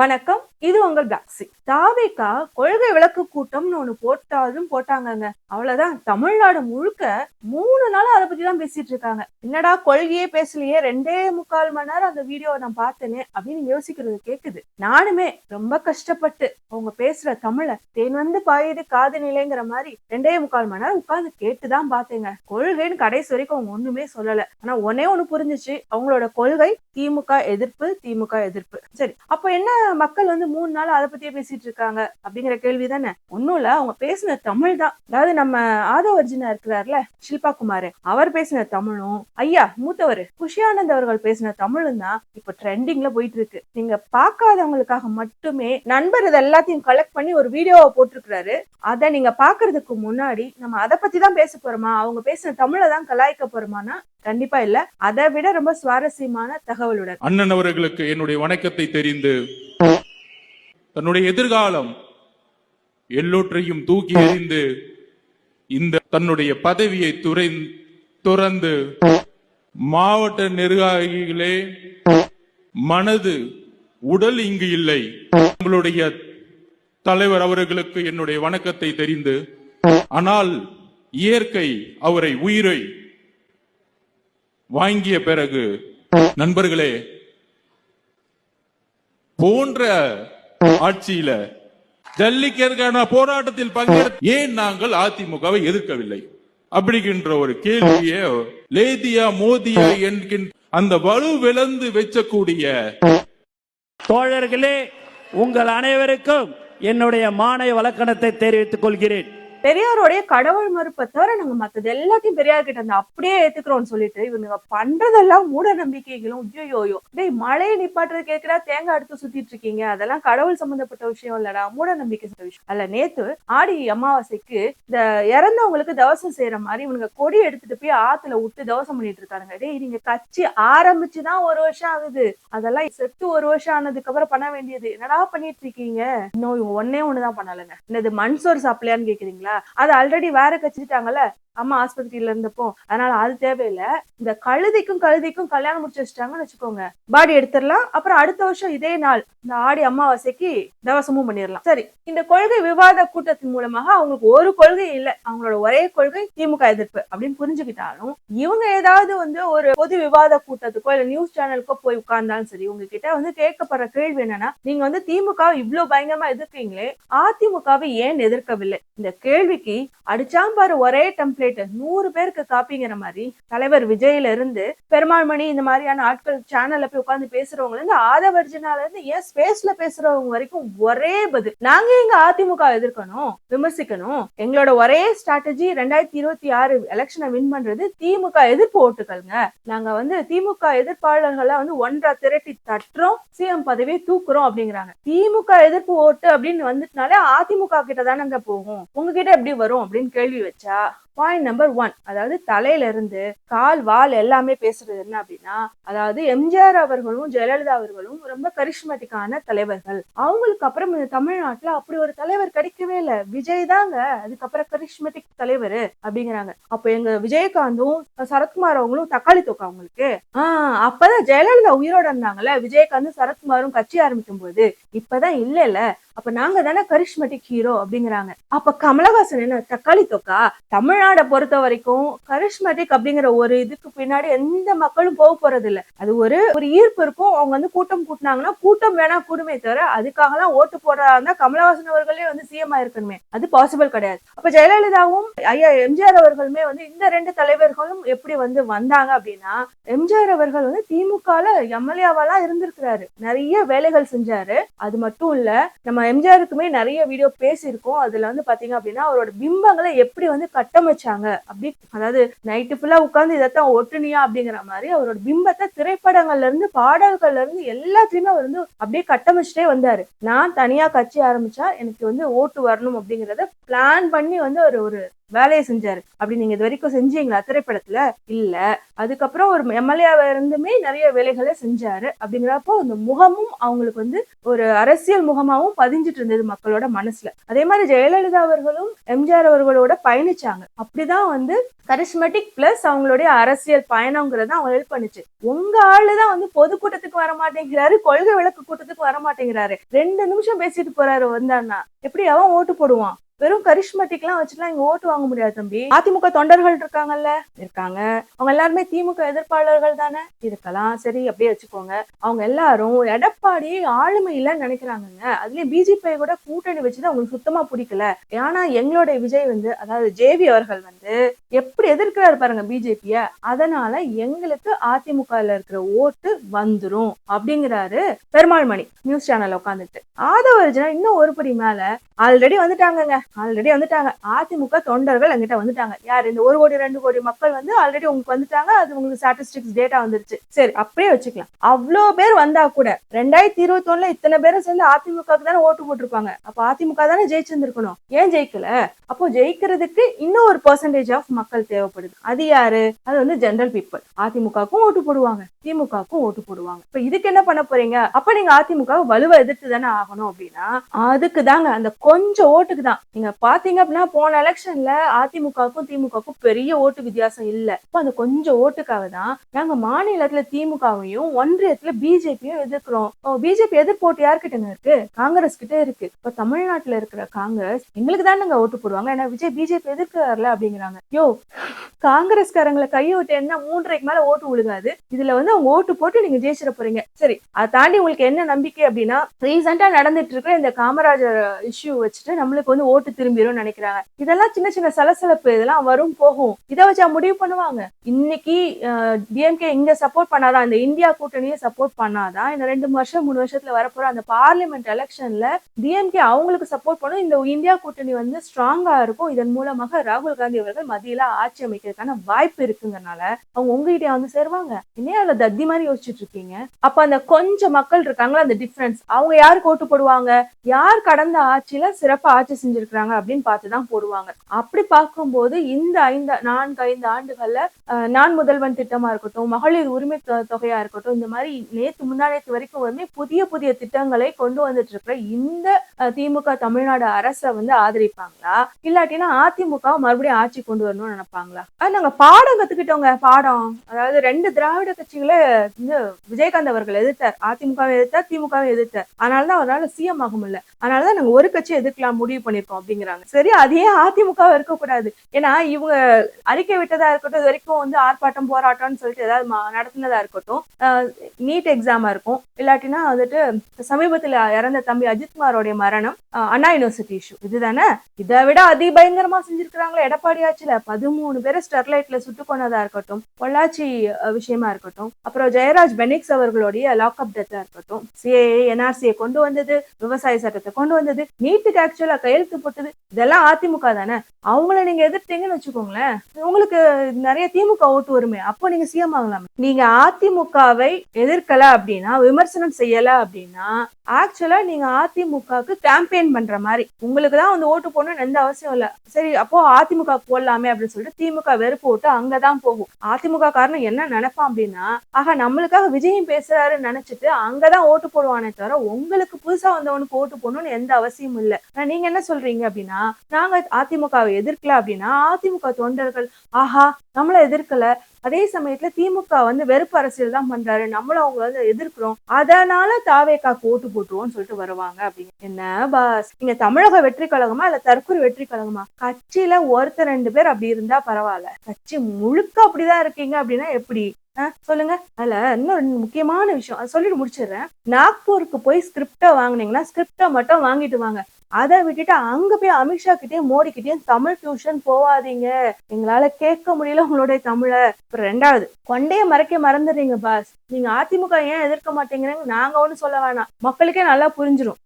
வணக்கம். இது உங்கள் பிளாக்ஸி தாவேக்கா கொள்கை விளக்கு கூட்டம்னு ஒண்ணு போட்டாலும் போட்டாங்கங்க. அவ்வளவுதான். தமிழ்நாடு முழுக்க மூணு நாள் அதை பத்தி தான் பேசிட்டு இருக்காங்க. என்னடா கொள்கையே பேசலையே? ரெண்டே முக்கால் மணி நேரம் அந்த வீடியோவை நான் பார்த்தேனே அப்படின்னு யோசிக்கிறது கேக்குது. நானுமே ரொம்ப கஷ்டப்பட்டு அவங்க பேசுற தமிழ தேன் வந்து பாயுது காது நிலைங்கிற மாதிரி ரெண்டே முக்கால் மணி நேரம் உட்காந்து கேட்டுதான் பார்த்தேங்க. கொள்கைன்னு கடைசி வரைக்கும் அவங்க ஒண்ணுமே சொல்லல. ஆனா ஒன்னே ஒண்ணு புரிஞ்சுச்சு. அவங்களோட கொள்கை திமுக எதிர்ப்பு திமுக எதிர்ப்பு. சரி அப்ப என்ன மக்கள் வந்து மூணு நாள் அதை பத்தியே பேசிட்டு இருக்காங்க அப்படிங்கிற கேள்வி தானே? ஒண்ணும் இல்ல அவங்க பேசின தமிழ் தான். அதாவது நம்ம ஆதவர்ஜினா இருக்கிறார்ல ஷில்பா குமார் அவர் பேசின தமிழும். ஐயா மூத்தவர் குஷியானந்த் அவர்கள் பேசின தமிழும் தான் இப்ப ட்ரெண்டிங்ல போயிட்டு இருக்கு நீங்க பார்க்காதவங்களுக்காக மட்டுமே நண்பர் இது எல்லாத்தையும் கலெக்ட் பண்ணி ஒரு வீடியோவை போட்டிருக்கிறாரு. அதை நீங்க பாக்குறதுக்கு முன்னாடி நம்ம அதை பத்தி தான் பேச போறோமா? அவங்க பேசின தமிழை தான் கலாய்க்க போறோமானா கண்டிப்பா இல்ல. அதை விட ரொம்ப சுவாரஸ்யமான தகவலுடன். அண்ணன் அவர்களுக்கு என்னுடைய வணக்கத்தை தெரிந்து தன்னுடைய எதிர்காலம் எல்லோற்றையும் தூக்கி எறிந்து இந்த தன்னுடைய பதவியை துறை துறந்து மாவட்ட நிர்வாகிகளே மனது உடல் இங்கு இல்லை. உங்களுடைய தலைவர் அவர்களுக்கு என்னுடைய வணக்கத்தை தெரிந்து ஆனால் இயற்கை அவரை உயிரை வாங்கிய பிறகு நண்பர்களே போன்ற ஆட்சியில ஜல்லிக்கற்கான போராட்டத்தில் பங்கெடுத்து ஏன் நாங்கள் அதிமுகவை எதிர்க்கவில்லை? அப்படிங்கின்ற ஒரு கேள்வியை லேதியா மோதியா என்கின்ற அந்த வலு விளந்து வச்சக்கூடிய தோழர்களே உங்கள் அனைவருக்கும் என்னுடைய மானை வழக்கணத்தை தெரிவித்துக் கொள்கிறேன். பெரியாரோடைய கடவுள் மறுப்பை தவிர நாங்க மத்தது எல்லாத்தையும் பெரியார் கிட்ட இருந்து அப்படியே ஏத்துக்கிறோம்னு சொல்லிட்டு இவங்க பண்றதெல்லாம் மூட நம்பிக்கைகளும் ஐயோயோ டேய் மழையை நிப்பாட்டுறது கேட்கறா தேங்காய் எடுத்து சுத்திட்டு இருக்கீங்க? அதெல்லாம் கடவுள் சம்பந்தப்பட்ட விஷயம் இல்லடா. மூட நம்பிக்கை விஷயம். அல்ல நேத்து ஆடி அமாவாசைக்கு இந்த இறந்தவங்களுக்கு தவசம் செய்யற மாதிரி இவனுங்க கொடி எடுத்துட்டு போய் ஆத்துல விட்டு தவசம் பண்ணிட்டு இருக்காங்க டேய் நீங்க கட்சி ஆரம்பிச்சுதான் ஒரு வருஷம் ஆகுது. அதெல்லாம் செத்து ஒரு வருஷம் ஆனதுக்கு அப்புறம் பண்ண வேண்டியது. என்னடா பண்ணிட்டு இருக்கீங்க? இன்னும் ஒன்னே ஒண்ணுதான் பண்ணலைங்க என்னது மண் சோறு சாப்பிடலையான்னு கேக்குறீங்களா? அது ஆல்ரெடி வேற கட்சிட்டாங்கல்ல? அம்மா ஆஸ்பத்திரியில இருந்தப்போ அதனால அது தேவையில்லை. இந்த கழுதைக்கும் கழுதைக்கும் கல்யாணம் முடிச்சு வச்சுட்டாங்கன்னு வச்சுக்கோங்க. பாடி எடுத்துடலாம். அப்புறம் அடுத்த வருஷம் இதே நாள் இந்த ஆடி அமாவாசைக்கு தவசமும் பண்ணிடலாம். சரி இந்த கொள்கை விவாத கூட்டத்தின் மூலமாக அவங்களுக்கு ஒரு கொள்கை இல்லை. அவங்களோட ஒரே கொள்கை திமுக எதிர்ப்பு அப்படின்னு புரிஞ்சுக்கிட்டாலும் இவங்க ஏதாவது வந்து ஒரு பொது விவாத கூட்டத்துக்கோ இல்ல நியூஸ் சேனலுக்கோ போய் உட்கார்ந்தாலும் சரி உங்ககிட்ட வந்து கேட்கப்படுற கேள்வி என்னன்னா நீங்க வந்து திமுக இவ்வளவு பயங்கரமா எதிர்க்கீங்களே அதிமுகவை ஏன் எதிர்க்கவில்லை? இந்த கேள்விக்கு அடிச்சாம்பாரு ஒரே டெம்ப்ளேட் நூறு பேருக்கு காப்பிங்கிற மாதிரி தலைவர் விஜயில இருந்து பெருமாள் மணி இந்த மாதிரியான ஆட்கள் சேனல்ல போய் உட்காந்து பேசுறவங்க இருந்து ஆதவர்ஜினால இருந்து ஏன் ஸ்பேஸ்ல பேசுறவங்க வரைக்கும் ஒரே பதில். நாங்க எங்க அதிமுக எதிர்க்கணும் விமர்சிக்கணும். எங்களோட ஒரே ஸ்ட்ராட்டஜி ரெண்டாயிரத்தி இருபத்தி ஆறு எலெக்ஷனை வின் பண்றது திமுக எதிர்ப்பு ஓட்டுக்கள்ங்க நாங்க வந்து திமுக எதிர்ப்பாளர்களை வந்து ஒன்றா திரட்டி தட்டுறோம் சிஎம் பதவியை தூக்குறோம் அப்படிங்கிறாங்க. திமுக எதிர்ப்பு ஓட்டு அப்படின்னு வந்துட்டுனாலே அதிமுக கிட்ட தானங்க போகும். உங்ககிட்ட எப்படி வரும் அப்படின்னு கேள்வி வச்சா பாயிண்ட் நம்பர் ஒன் அதாவது தலையில இருந்து கால் வால் எல்லாமே பேசுறது என்ன அப்படின்னா அதாவது எம்ஜிஆர் அவர்களும் ஜெயலலிதா அவர்களும் ரொம்ப கரிஷ்மேட்டிக்கான தலைவர்கள். அவங்களுக்கு அப்புறம் இந்த தமிழ்நாட்டுல அப்படி ஒரு தலைவர் கிடைக்கவே இல்லை. விஜய் தாங்க அதுக்கப்புறம் கரிஷ்மேட்டிக் தலைவர் அப்படிங்கிறாங்க. அப்ப எங்க விஜயகாந்தும் சரத்குமார் அவங்களும் தக்காளி தொக்கா அவங்களுக்கு. ஆஹ் அப்பதான் ஜெயலலிதா உயிரோட இருந்தாங்கல்ல. விஜயகாந்தும் சரத்குமாரும் கட்சி ஆரம்பிக்கும் போது இப்பதான் இல்ல இல்ல அப்ப நாங்க தானே கரிஷ்மெட்டிக் ஹீரோ அப்படிங்கிறாங்க. அப்ப கமலஹாசன் என்ன தக்காளி தொக்கா? தமிழ்நாடை பொறுத்த வரைக்கும் கரிஷ்மெட்டிக் அப்படிங்கிற ஒரு இதுக்கு பின்னாடி எந்த மக்களும் போக போறது இல்ல. அது ஒரு ஒரு ஈர்ப்பு இருக்கும். அவங்க வந்து கூட்டம் கூட்டினாங்கன்னா கூட்டம் வேணா கூடுமே தவிர அதுக்காக எல்லாம் ஓட்டு போடுறதா இருந்தா கமலஹாசன் அவர்களே வந்து சிஎம் ஆயிருக்கணுமே. அது பாசிபிள் கிடையாது. அப்ப ஜெயலலிதாவும் ஐயா எம்ஜிஆர் அவர்களுமே வந்து இந்த ரெண்டு தலைவர்களும் எப்படி வந்து வந்தாங்க அப்படின்னா எம்ஜிஆர் அவர்கள் வந்து திமுகல எம்எல்ஏவாலாம் இருந்திருக்கிறாரு. நிறைய வேலைகள் செஞ்சாரு. அது மட்டும் இல்ல நம்ம எம்ஜிஆருக்குமே நிறைய வீடியோ பேசியிருக்கோம். அதுல வந்து பாத்தீங்க அப்படின்னா அவரோட பிம்பங்களை எப்படி வந்து கட்டமைச்சாங்க அப்படி அதாவது நைட்டு ஃபுல்லா உட்காந்து இதைத்தான் ஒட்டுனியா அப்படிங்கிற மாதிரி அவரோட பிம்பத்தை திரைப்படங்கள்ல இருந்து பாடல்கள்ல இருந்து எல்லாத்தையுமே அவர் வந்து அப்படியே கட்டமைச்சிட்டே வந்தாரு. நான் தனியா கட்சி ஆரம்பிச்சா எனக்கு வந்து ஓட்டு வரணும் அப்படிங்கறத பிளான் பண்ணி வந்து ஒரு ஒரு வேலையை செஞ்சாரு. அப்படி நீங்க இது வரைக்கும் செஞ்சீங்களா? திரைப்படத்துல? இல்ல. அதுக்கப்புறம் ஒரு எம்எல்ஏவா இருந்துமே நிறைய வேலைகளை செஞ்சாரு. அப்படிங்கிறப்போ அந்த முகமும் அவங்களுக்கு வந்து ஒரு அரசியல் முகமாவும் பதிஞ்சிட்டு இருந்தது மக்களோட மனசுல. அதே மாதிரி ஜெயலலிதா அவர்களும் எம்ஜிஆர் அவர்களோட பயணிச்சாங்க. அப்படிதான் வந்து கரிஸ்மெட்டிக் பிளஸ் அவங்களுடைய அரசியல் பயணங்கிறத அவங்க ஹெல்ப் பண்ணுச்சு. உங்க ஆளுதான் வந்து பொதுக்கூட்டத்துக்கு வர மாட்டேங்கிறாரு கொள்கை விளக்கு கூட்டத்துக்கு வர மாட்டேங்கிறாரு ரெண்டு நிமிஷம் பேசிட்டு போறாரு வந்தான்னா எப்படி அவன் ஓட்டு போடுவான்? வெறும் கரிஷ்மெட்டிக் எல்லாம் வச்சுலாம் இங்க ஓட்டு வாங்க முடியாது தம்பி. அதிமுக தொண்டர்கள் இருக்காங்கல்ல? இருக்காங்க. அவங்க எல்லாருமே திமுக எதிர்ப்பாளர்கள் தானே? இருக்கலாம். சரி அப்படியே வச்சுக்கோங்க. அவங்க எல்லாரும் எடப்பாடி ஆளுமையில நினைக்கிறாங்கங்க. அதுலயும் பிஜேபி கூட கூட்டணி வச்சுதான் அவங்களுக்கு சுத்தமா பிடிக்கல. ஏன்னா எங்களுடைய விஜய் வந்து அதாவது ஜேவி அவர்கள் வந்து எப்படி எதிர்க்கிறாரு பாருங்க பிஜேபிய? அதனால எங்களுக்கு அதிமுகல இருக்கிற ஓட்டு வந்துரும் அப்படிங்கிறாரு பெருமாள் மணி நியூஸ் சேனல்ல உட்காந்துட்டு ஆதவர்ஜனா இன்னும் ஒரு படி மேல ஆல்ரெடி வந்துட்டாங்கங்க. ஆல்ரெடி வந்துட்டாங்க. அதிமுக தொண்டர்கள் எங்கிட்ட வந்துட்டாங்க. யார் இந்த ஒரு கோடி ரெண்டு கோடி மக்கள் வந்து ஆல்ரெடி உங்களுக்கு வந்துட்டாங்க. அது உங்களுக்கு ஸ்டாட்டிஸ்டிக்ஸ் டேட்டா வந்துருச்சு. சரி அப்படியே வச்சுக்கலாம். அவ்வளோ பேர் வந்தா கூட ரெண்டாயிரத்தி இருபத்தி ஒண்ணுல இத்தனை பேரும் சேர்ந்து அதிமுகவுக்கு தானே ஓட்டு போட்டிருப்பாங்க. அப்ப அதிமுக தானே ஜெயிச்சிருந்திருக்கணும். ஏன் ஜெயிக்கல? அப்போ ஜெயிக்கிறதுக்கு இன்னும் ஒரு பர்சன்டேஜ் ஆஃப் மக்கள் தேவைப்படுது. அது யாரு? அது வந்து ஜென்ரல் பீப்புள் அதிமுகவுக்கும் ஓட்டு போடுவாங்க. திமுகவுக்கும் ஓட்டு போடுவாங்க. இப்ப இதுக்கு என்ன பண்ண போறீங்க? அப்ப நீங்க அதிமுக வலுவை எதிர்த்து தானே ஆகணும் அப்படின்னா அதுக்கு தாங்க அந்த கொஞ்சம் ஓட்டுக்கு தான். நீங்க பாத்தீங்க அப்படின்னா போன எலெக்ஷன்ல அதிமுகவுக்கும் திமுகவுக்கும் பெரிய ஓட்டு வித்தியாசம் இல்ல. அப்ப அந்த கொஞ்சம் ஓட்டுக்காக தான் நாங்க மாநிலத்துல திமுகவையும் ஒன்றியத்துல பிஜேபியும் எதிர்க்கிறோம். பிஜேபி எதிர்போட்டு யார்கிட்டங்க இருக்கு? காங்கிரஸ் கிட்ட இருக்கு. இப்ப தமிழ்நாட்டுல இருக்கிற காங்கிரஸ் எங்களுக்கு தானங்க ஓட்டு போடுவாங்க. ஏன்னா விஜய் பிஜேபி எதிர்க்கிறாருல அப்படிங்கிறாங்க. யோ காங்கிரஸ்காரங்களை கையை விட்டு என்ன மூன்றரைக்கு மேல ஓட்டு விழுகாது? இதுல வந்து அவங்க ஓட்டு போட்டு நீங்க ஜெயிச்சிட போறீங்க. சரி அதை தாண்டி உங்களுக்கு என்ன நம்பிக்கை அப்படின்னா ரீசெண்டா நடந்துட்டு இருக்கிற இந்த காமராஜர் இஷ்யூ வச்சுட்டு நம்மளுக்கு வந்து ஓட்டு திரும்பிடும் நினைக்கிறாங்க. இதெல்லாம் சின்ன சின்ன சலசலப்பு இதெல்லாம் வரும் போகும். இதை வச்சா முடிவு பண்ணுவாங்க. இன்னைக்கு டிஎம்கே இங்க சப்போர்ட் பண்ணாதான் இந்த இந்தியா கூட்டணியை சப்போர்ட் பண்ணாதான் இந்த ரெண்டு வருஷம் மூணு வருஷத்துல வரப்போற அந்த பார்லிமெண்ட் எலெக்ஷன்ல டிஎம்கே அவங்களுக்கு சப்போர்ட் பண்ணும். இந்த இந்தியா கூட்டணி வந்து ஸ்ட்ராங்கா இருக்கும். இதன் மூலமாக ராகுல் காந்தி அவர்கள் மத்தியில ஆட்சி அமைக்கிறதுக்கான வாய்ப்பு இருக்குங்கறனால அவங்க உங்ககிட்ட வந்து சேருவாங்க. இன்னே அதுல தத்தி மாதிரி யோசிச்சுட்டு இருக்கீங்க? அப்ப அந்த கொஞ்சம் மக்கள் இருக்காங்களா? அந்த டிஃபரன்ஸ் அவங்க யாருக்கு ஓட்டு போடுவாங்க? யார் கடந்த ஆட்சியில சிறப்பா ஆட்சி இருக்கிறாங்க அப்படின்னு பார்த்துதான் போடுவாங்க. அப்படி பார்க்கும்போது இந்த ஐந்து நான்கு ஐந்து ஆண்டுகள்ல அஹ், நான் முதல்வன் திட்டமா இருக்கட்டும் மகளிர் உரிமை தொ- தொகையா இருக்கட்டும் இந்த மாதிரி நேத்து முன்னாடி வரைக்கும் வந்து புதிய புதிய திட்டங்களை கொண்டு வந்துட்டு இருக்கிற இந்த திமுக தமிழ்நாடு அரசை வந்து ஆதரிப்பாங்களா? இல்லாட்டினா அதிமுக மறுபடியும் ஆட்சி கொண்டு வரணும்னு நினைப்பாங்களா? அது நாங்க பாடம் கத்துக்கிட்டோங்க பாடம். அதாவது ரெண்டு திராவிட கட்சிகளை வந்து விஜயகாந்த் அவர்கள் எதிர்த்தார். அதிமுகவை எதிர்த்தார் திமுகவை எதிர்த்தார். அதனாலதான் அவரால் சிஎம் ஆக முடியல. அதனாலதான் நாங்க ஒரு கட்சி எதிர்க்கலாம் முடிவு பண்ணிருக்கோம் அப்படிங்கிறாங்க. சரி அதே அதிமுக இருக்கக்கூடாது. ஏன்னா இவங்க அறிக்கை விட்டதா இருக்கட்டும் இது வரைக்கும் வந்து ஆர்ப்பாட்டம் போராட்டம்னு சொல்லிட்டு ஏதாவது நடத்தினதா இருக்கட்டும் நீட் எக்ஸாமா இருக்கும். இல்லாட்டினா வந்துட்டு சமீபத்துல இறந்த தம்பி அஜித்குமாரோடைய மரணம் அஹ், அண்ணா யூனிவர்சிட்டி இஷ்யூ இதுதானே? இதை விட அதிபயங்கரமா செஞ்சிருக்கிறாங்களே எடப்பாடி ஆட்சியில. பதிமூணு பேரை ஸ்டெர்லைட்ல சுட்டு கொண்டதா இருக்கட்டும் பொள்ளாச்சி விஷயமா இருக்கட்டும் அப்புறம் ஜெயராஜ் பெனிக்ஸ் அவர்களுடைய லாக்அப் டெத்தா இருக்கட்டும் சிஏஏ என்ஆர்சியை கொண்டு வந்தது விவசாய சட்டத்தை கொண்டு வந்தது நீட்டுக்கு ஆக்சுவலா கையெழுத்து போட்டது. இதெல்லாம் அதிமுக தானே? அவங்கள நீங்க எதிர்த்தீங்கன்னு வச்சுக்கோங்களேன். உங்களுக்கு நிறைய திமுக ஓட்டு வருமே. அப்போ நீங்க சிஎம் ஆகலாமே நீங்க அதிமுகவை எதிர்க்கல அப்படின்னா விமர்சனம் செய்யல அப்படின்னா ஆக்சுவலா நீங்க அதிமுகவுக்கு கேம்பெயின் பண்ற மாதிரி. உங்களுக்கு தான் வந்து ஓட்டு போடணும்னு எந்த அவசியம் இல்ல. சரி அப்போ அதிமுக போடலாமே அப்படின்னு சொல்லிட்டு திமுக வெறுப்பு ஓட்டு அங்கதான் போகும். அதிமுக காரணம் என்ன நினைப்பான் அப்படின்னா ஆக நம்மளுக்காக விஜயம் பேசுறாருன்னு நினைச்சிட்டு அங்கதான் ஓட்டு போடுவானே தவிர உங்களுக்கு புதுசா வந்தவனுக்கு ஓட்டு போடணும்னு எந்த அவசியமும் இல்ல. ஆனா நீங்க என்ன சொல்றீங்க அப்படின்னா நாங்க அதிமுகவை எதிர்க்கல அப்படின்னா அதிமுக தொண்டர்கள் ஆஹா நம்மள எதிர்க்கல. அதே சமயத்துல திமுக வந்து வெறுப்பு அரசியல் தான் பண்றாரு. நம்மளும் அவங்க வந்து எதிர்க்கிறோம். அதனால தாவேக்காக்கு ஓட்டு போட்டுருவோம்னு சொல்லிட்டு வருவாங்க. அப்படிங்க என்ன பாஸ்? நீங்க தமிழக வெற்றி கழகமா இல்ல தற்கொலை வெற்றி கழகமா? கட்சியில ஒருத்தர் ரெண்டு பேர் அப்படி இருந்தா பரவாயில்ல. கட்சி முழுக்க அப்படிதான் இருக்கீங்க அப்படின்னா எப்படி? சொல்லுங்க. அதுல இன்னும் முக்கியமான விஷயம். அதை சொல்லிட்டு முடிச்சிடுறேன். நாக்பூருக்கு போய் ஸ்கிரிப்டை வாங்குனீங்கன்னா ஸ்கிரிப்டை மட்டும் வாங்கிட்டு வாங்க. அதை விட்டுட்டு அங்க போய் அமித்ஷா கிட்டயும் மோடி கிட்டயும் தமிழ் டியூஷன் போவாதீங்க. எங்களால கேட்க முடியல உங்களுடைய தமிழ. ரெண்டாவது கொண்டைய மறைக்க மறந்துடுறீங்க பாஸ் நீங்க அதிமுக ஏன் எதிர்க்க மாட்டேங்கிறீங்க நாங்க ஒண்ணு சொல்ல வேணாம். மக்களுக்கே நல்லா புரிஞ்சிடும்